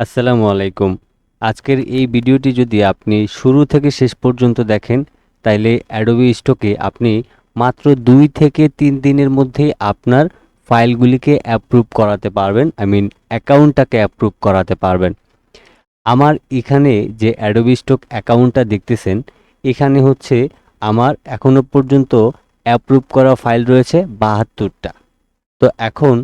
আসসালামু আলাইকুম। আজকের এই ভিডিওটি যদি আপনি শুরু থেকে শেষ পর্যন্ত দেখেন, তাইলে অ্যাডোবি স্টকে আপনি মাত্র দুই থেকে তিন দিনের মধ্যেই আপনার ফাইলগুলিকে অ্যাপ্রুভ করাতে পারবেন আই মিন অ্যাকাউন্টটাকে অ্যাপ্রুভ করাতে পারবেন। আমার এখানে যে অ্যাডোবি স্টক অ্যাকাউন্টটা দেখতেছেন, এখানে হচ্ছে আমার এখনও পর্যন্ত অ্যাপ্রুভ করা ফাইল রয়েছে বাহাত্তরটা। তো এখন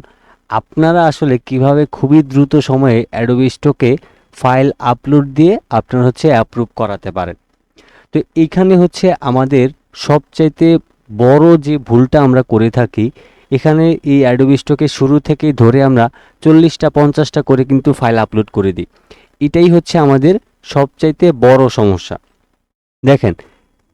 আপনারা আসলে কীভাবে খুবই দ্রুত সময়ে অ্যাডোবি স্টকে ফাইল আপলোড দিয়ে আপনারা হচ্ছে অ্যাপ্রুভ করাতে পারেন। তো এইখানে হচ্ছে আমাদের সবচাইতে বড় যে ভুলটা আমরা করে থাকি, এখানে এই অ্যাডোবি স্টকে শুরু থেকেই ধরে আমরা চল্লিশটা, পঞ্চাশটা করে কিন্তু ফাইল আপলোড করে দিই। এটাই হচ্ছে আমাদের সবচাইতে বড় সমস্যা। দেখেন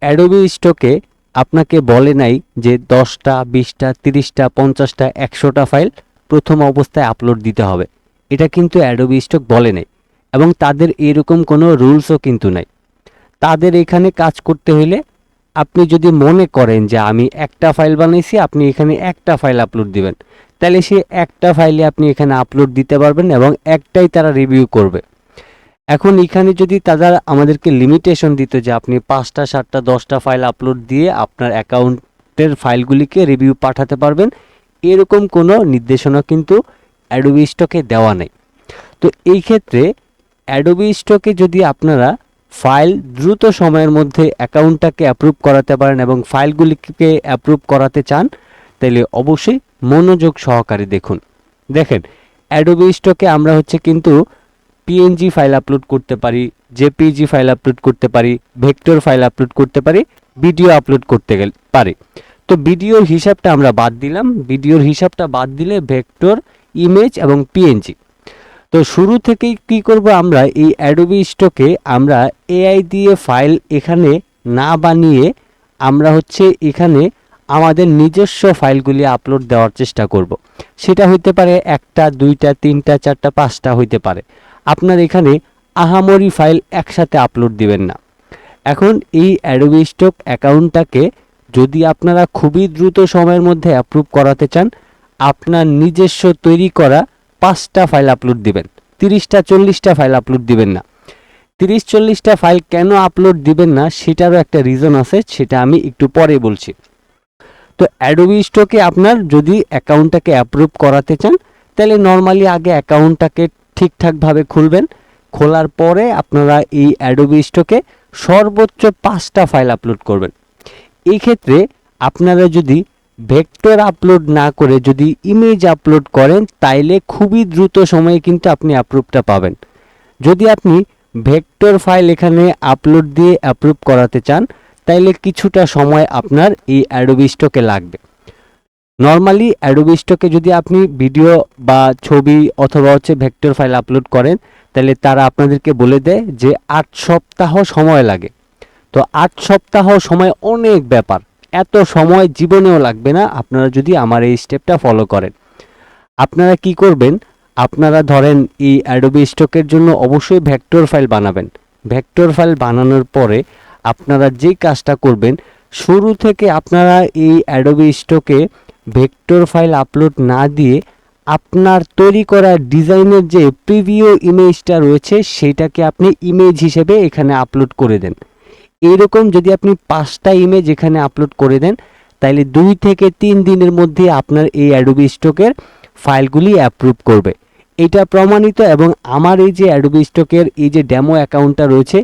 অ্যাডোবি স্টকে আপনাকে বলে নাই যে দশটা, বিশটা, তিরিশটা, পঞ্চাশটা, একশোটা ফাইল প্রথম অবস্থায় আপলোড দিতে হবে। এটা কিন্তু অ্যাডোবি স্টক বলে নেই এবং তাদের এরকম কোনো রুলসও কিন্তু নাই। তাদের এখানে কাজ করতে হলে আপনি যদি মনে করেন যে আমি একটা ফাইল বানাইছি, আপনি এখানে একটা ফাইল আপলোড দিবেন। তাহলে সে একটা ফাইলে আপনি এখানে আপলোড দিতে পারবেন এবং একটাই তারা রিভিউ করবে। এখন এখানে যদি তারা আমাদেরকে লিমিটেশন দিত যে আপনি পাঁচটা, সাতটা, দশটা ফাইল আপলোড দিয়ে আপনার অ্যাকাউন্টের ফাইলগুলিকে রিভিউ পাঠাতে পারবেন এরকম কোনো নির্দেশনা কিন্তু অ্যাডোবি স্টকে দেওয়া নেই। তো এই ক্ষেত্রে অ্যাডোবি স্টকে যদি আপনারা ফাইল দ্রুত সময়ের মধ্যে অ্যাকাউন্টটাকে অ্যাপ্রুভ করাতে পারেন এবং ফাইলগুলিকে অ্যাপ্রুভ করাতে চান, তাহলে অবশ্যই মনোযোগ সহকারে দেখুন। দেখেন অ্যাডোবি স্টকে আমরা হচ্ছে কিন্তু পিএনজি ফাইল আপলোড করতে পারি জেপিজি ফাইল আপলোড করতে পারি ভেক্টর ফাইল আপলোড করতে পারি ভিডিও আপলোড করতে গেলে পারি। তো ভিডিওর হিসাবটা আমরা বাদ দিলাম। ভিডিওর হিসাবটা বাদ দিলে ভেক্টর ইমেজ এবং পিএনজি তো শুরু থেকেই কি করব আমরা? এই অ্যাডোবি স্টকে আমরা এআই দিয়ে ফাইল এখানে না বানিয়ে আমরা হচ্ছে এখানে আমাদের নিজস্ব ফাইলগুলি আপলোড দেওয়ার চেষ্টা করব। সেটা হইতে পারে একটা, দুইটা, তিনটা, চারটা, পাঁচটা হইতে পারে। আপনার এখানে আহামরি ফাইল একসাথে আপলোড দিবেন না। এখন এই অ্যাডোবি স্টক অ্যাকাউন্টটাকে যদি আপনারা খুবই দ্রুত সময়ের মধ্যে অ্যাপ্রুভ করাতে চান, আপনার নিজস্ব তৈরি করা পাঁচটা ফাইল আপলোড দিবেন। তিরিশটা, চল্লিশটা ফাইল আপলোড দিবেন না। তিরিশ, চল্লিশটা ফাইল কেন আপলোড দিবেন না, সেটারও একটা রিজন আছে, সেটা আমি একটু পরে বলছি। তো অ্যাডোবি স্টকে আপনার যদি অ্যাকাউন্টটাকে অ্যাপ্রুভ করাতে চান, তাহলে নর্মালি আগে অ্যাকাউন্টটাকে ঠিকঠাকভাবে খুলবেন। খোলার পরে আপনারা এই অ্যাডোবি স্টকে সর্বোচ্চ পাঁচটা ফাইল আপলোড করবেন। এই ক্ষেত্রে আপনারা যদি ভেক্টর আপলোড না করে যদি ইমেজ আপলোড করেন, তাইলে খুবই দ্রুত সময়ে কিন্তু আপনি অ্যাপ্রুভটা পাবেন। যদি আপনি ভেক্টর ফাইল এখানে আপলোড দিয়ে অ্যাপ্রুভ করাতে চান, তাইলে কিছুটা সময় আপনার এই অ্যাডোবি স্টকে লাগবে। নর্মালি অ্যাডোবি স্টকে যদি আপনি ভিডিও বা ছবি অথবা হচ্ছে ভেক্টর ফাইল আপলোড করেন তাহলে তারা আপনাদেরকে বলে দেয় যে আট সপ্তাহ সময় লাগে। তো আট সপ্তাহ সময় অনেক ব্যাপার। এত সময় জীবনেও লাগবে না, আপনারা যদি আমার এই স্টেপটা ফলো করেন। আপনারা কি করবেন? আপনারা ধরেন এই অ্যাডোবি স্টকের জন্য অবশ্যই ভেক্টর ফাইল বানাবেন। ভেক্টর ফাইল বানানোর পরে আপনারা যেই কাজটা করবেন, শুরু থেকে আপনারা এই অ্যাডোবি স্টকে ভেক্টর ফাইল আপলোড না দিয়ে আপনার তৈরি করা ডিজাইনের যে প্রিভিউ ইমেজটা রয়েছে, সেটাকে আপনি ইমেজ হিসেবে এখানে আপলোড করে দেন। এইরকম যদি আপনি পাঁচটা ইমেজ এখানে আপলোড করে দেন তাহলে দুই থেকে তিন দিনের মধ্যে আপনার এই অ্যাডোবি স্টকের ফাইলগুলি অ্যাপ্রুভ করবে। এটা প্রমাণিত এবং আমার এই যে অ্যাডোবি স্টকের এই যে ডেমো অ্যাকাউন্টটা রয়েছে,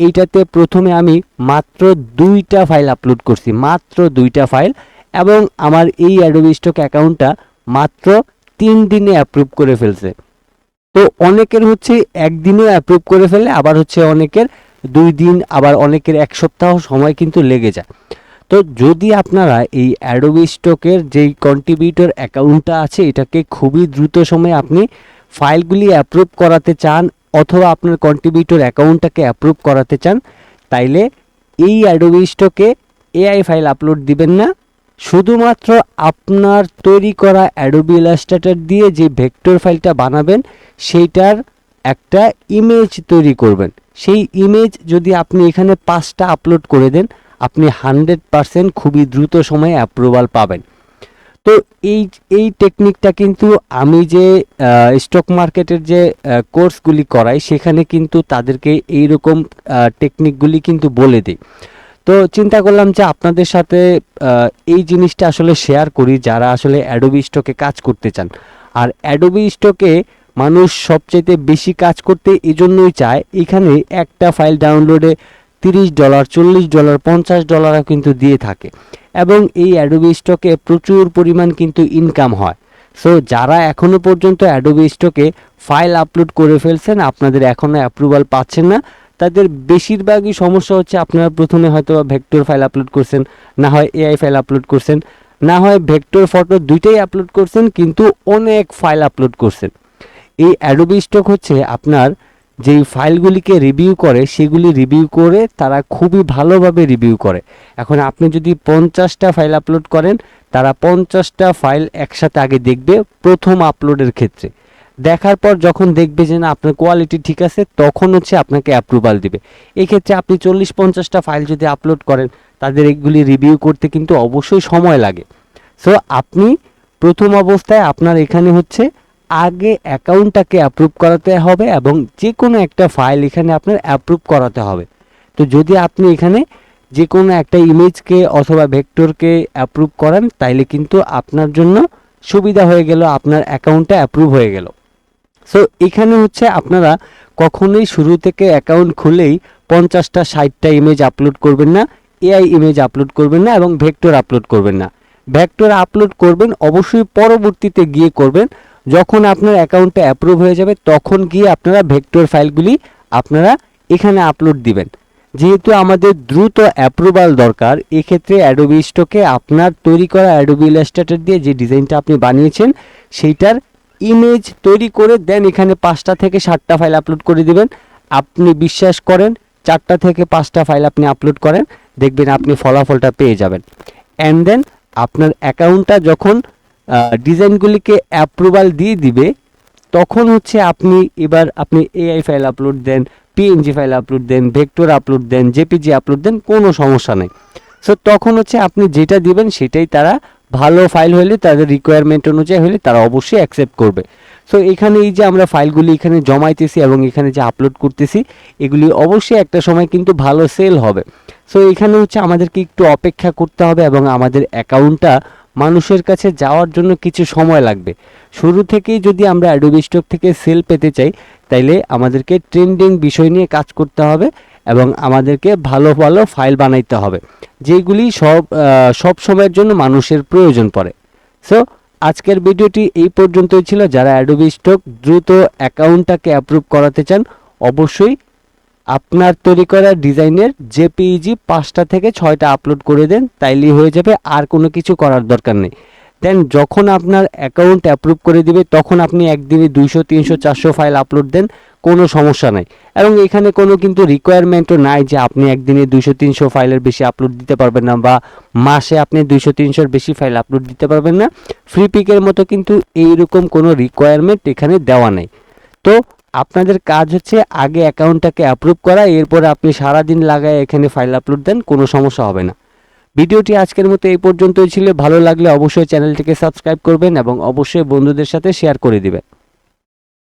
এইটাতে প্রথমে আমি মাত্র দুইটা ফাইল আপলোড করছি, মাত্র দুইটা ফাইল এবং আমার এই অ্যাডোবি স্টক অ্যাকাউন্টটা মাত্র তিন দিনে অ্যাপ্রুভ করে ফেলছে। তো অনেকের হচ্ছে একদিনেও অ্যাপ্রুভ করে ফেলে, আবার হচ্ছে অনেকের দুই দিন, আবার অনেকের এক সপ্তাহ সময় কিন্তু লেগে যায়। তো যদি আপনারা এই অ্যাডোবি স্টকের যেই কন্ট্রিবিউটর অ্যাকাউন্টটা আছে, এটাকে খুবই দ্রুত সময়ে আপনি ফাইলগুলি অ্যাপ্রুভ করাতে চান, অথবা আপনার কন্ট্রিবিউটর অ্যাকাউন্টটাকে অ্যাপ্রুভ করাতে চান, তাইলে এই অ্যাডোবি স্টকে এআই ফাইল আপলোড দিবেন না। শুধুমাত্র আপনার তৈরি করা অ্যাডোবি ইলাস্ট্রেটর দিয়ে যে ভেক্টর ফাইলটা বানাবেন, সেইটার একটা ইমেজ তৈরি করবেন। সেই ইমেজ যদি আপনি এখানে পাঁচটা আপলোড করে দেন, আপনি হান্ড্রেড পারসেন্ট খুবই দ্রুত সময়ে অ্যাপ্রুভাল পাবেন। তো এই এই টেকনিকটা কিন্তু আমি যে স্টক মার্কেটের যে কোর্সগুলি করাই, সেখানে কিন্তু তাদেরকে এই রকম টেকনিকগুলি কিন্তু বলে দিই। তো চিন্তা করলাম যে আপনাদের সাথে এই জিনিসটা আসলে শেয়ার করি, যারা আসলে অ্যাডোবি স্টকে কাজ করতে চান। আর অ্যাডোবি স্টকে মানুষ সবচেয়ে বেশি কাজ করতে এই জন্যই চায়, এখানে একটা ফাইল ডাউনলোডে তিরিশ ডলার, চল্লিশ ডলার, পঞ্চাশ ডলারও কিন্তু দিয়ে থাকে। এবং এই অ্যাডোবি স্টকে প্রচুর পরিমাণ কিন্তু ইনকাম হয়। সো যারা এখনও পর্যন্ত অ্যাডোবি স্টকে ফাইল আপলোড করে ফেলছেন, আপনাদের এখনও অ্যাপ্রুভাল পাচ্ছেন না। তাদের বেশিরভাগই সমস্যা হচ্ছে আপনারা প্রথমে হয়তো ভেক্টর ফাইল আপলোড করছেন, না হয় এআই ফাইল আপলোড করছেন, না হয় ভেক্টর ফটো দুইটাই আপলোড করছেন, কিন্তু অনেক ফাইল আপলোড করছেন। এই অ্যাডোবি স্টক হচ্ছে আপনার যেই ফাইলগুলিকে রিভিউ করে, সেগুলি রিভিউ করে তারা খুবই ভালোভাবে রিভিউ করে। এখন আপনি যদি পঞ্চাশটা ফাইল আপলোড করেন, তারা পঞ্চাশটা ফাইল একসাথে আগে দেখবে প্রথম আপলোডের ক্ষেত্রে। দেখার পর যখন দেখবে যে না, আপনার কোয়ালিটি ঠিক আছে, তখন হচ্ছে আপনাকে অ্যাপ্রুভাল দিবে। এক্ষেত্রে আপনি চল্লিশ, পঞ্চাশটা ফাইল যদি আপলোড করেন, তাদের এগুলি রিভিউ করতে কিন্তু অবশ্যই সময় লাগে। সো আপনি প্রথম অবস্থায় আপনার এখানে হচ্ছে আগে অ্যাকাউন্টটাকে অ্যাপ্রুভ করাতে হবে এবং যে কোনো একটা ফাইল এখানে আপনার অ্যাপ্রুভ করাতে হবে। তো যদি আপনি এখানে যে কোনো একটা ইমেজকে অথবা ভেক্টরকে অ্যাপ্রুভ করান, তাইলে কিন্তু আপনার জন্য সুবিধা হয়ে গেল, আপনার অ্যাকাউন্টটা অ্যাপ্রুভ হয়ে গেল। সো এখানে হচ্ছে আপনারা কখনোই শুরু থেকে অ্যাকাউন্ট খুলেই পঞ্চাশটা, ষাটটা ইমেজ আপলোড করবেন না এআই ইমেজ আপলোড করবেন না এবং ভেক্টর আপলোড করবেন না। ভেক্টর আপলোড করবেন, অবশ্যই পরবর্তীতে গিয়ে করবেন। যখন আপনার অ্যাকাউন্টটা অ্যাপ্রুভ হয়ে যাবে, তখন গিয়ে আপনারা ভেক্টর ফাইলগুলি আপনারা এখানে আপলোড দিবেন। যেহেতু আমাদের দ্রুত অ্যাপ্রুভাল দরকার, এক্ষেত্রে অ্যাডোবি স্টকে আপনার তৈরি করা অ্যাডোবি ইলাস্ট্রেটর দিয়ে যে ডিজাইনটা আপনি বানিয়েছেন, সেইটার ইমেজ তৈরি করে দেন, এখানে পাঁচটা থেকে ষাটটা ফাইল আপলোড করে দিবেন। আপনি বিশ্বাস করেন, চারটা থেকে পাঁচটা ফাইল আপনি আপলোড করেন, দেখবেন আপনি ফলাফলটা পেয়ে যাবেন। অ্যান্ড দেন আপনার অ্যাকাউন্টটা যখন ডিজাইনগুলিকে অ্যাপ্রুভাল দিয়ে দিবে, তখন হচ্ছে আপনি এবার আপনি এআই ফাইল আপলোড দেন পিএনজি ফাইল আপলোড দেন ভেক্টর আপলোড দেন জেপিজি আপলোড দেন, কোনো সমস্যা নেই। সো তখন হচ্ছে আপনি যেটা দিবেন সেটাই তারা ভালো ফাইল হলে, তাদের রিকোয়ারমেন্ট অনুযায়ী হলে তারা অবশ্যই অ্যাকসেপ্ট করবে। সো এখানে এই যে আমরা ফাইলগুলি এখানে জমাইতেছি এবং এখানে যে আপলোড করতেছি, এগুলি অবশ্যই একটা সময় কিন্তু ভালো সেল হবে। সো এখানে হচ্ছে আমাদেরকে একটু অপেক্ষা করতে হবে এবং আমাদের অ্যাকাউন্টটা মানুষের কাছে যাওয়ার জন্য কিছু সময় লাগবে। শুরু থেকেই যদি আমরা অ্যাডোবি স্টক থেকে সেল পেতে চাই, তাইলে আমাদেরকে ট্রেন্ডিং বিষয় নিয়ে কাজ করতে হবে এবং আমাদেরকে ভালো ভালো ফাইল বানাইতে হবে, যেগুলি সব সব সময়ের জন্য মানুষের প্রয়োজন পড়ে। সো আজকের ভিডিওটি এই পর্যন্তই ছিল। যারা অ্যাডোবি স্টক দ্রুত অ্যাকাউন্টটাকে অ্যাপ্রুভ করাতে চান, অবশ্যই আপনার তৈরি করা ডিজাইনের জেপিইজি পাঁচটা থেকে ছয়টা আপলোড করে দেন, তাইলেই হয়ে যাবে আর কোনো কিছু করার দরকার নেই। দেন যখন আপনার অ্যাকাউন্ট অ্যাপ্রুভ করে দিবে, তখন আপনি একদিনে দুইশো, তিনশো, চারশো ফাইল আপলোড দেন, কোনো সমস্যা নাই। এবং এখানে কোনো কিন্তু রিকোয়ারমেন্টও নাই যে আপনি একদিনে দুইশো, তিনশো ফাইলের বেশি আপলোড দিতে পারবেন না বা মাসে আপনি দুইশো, তিনশোর বেশি ফাইল আপলোড দিতে পারবেন না। ফ্রি পিকের মতো কিন্তু এইরকম কোনো রিকোয়ারমেন্ট এখানে দেওয়া নেই। তো আপনাদের কাজ হচ্ছে আগে অ্যাকাউন্টটাকে অ্যাপ্রুভ করা, এরপর আপনি সারাদিন লাগায় এখানে ফাইল আপলোড দেন, কোনো সমস্যা হবে না। ভিডিওটি আজকের মতো এই পর্যন্তই ছিল। ভালো লাগলে অবশ্যই চ্যানেলটিকে সাবস্ক্রাইব করবেন এবং অবশ্যই বন্ধুদের সাথে শেয়ার করে দিবেন।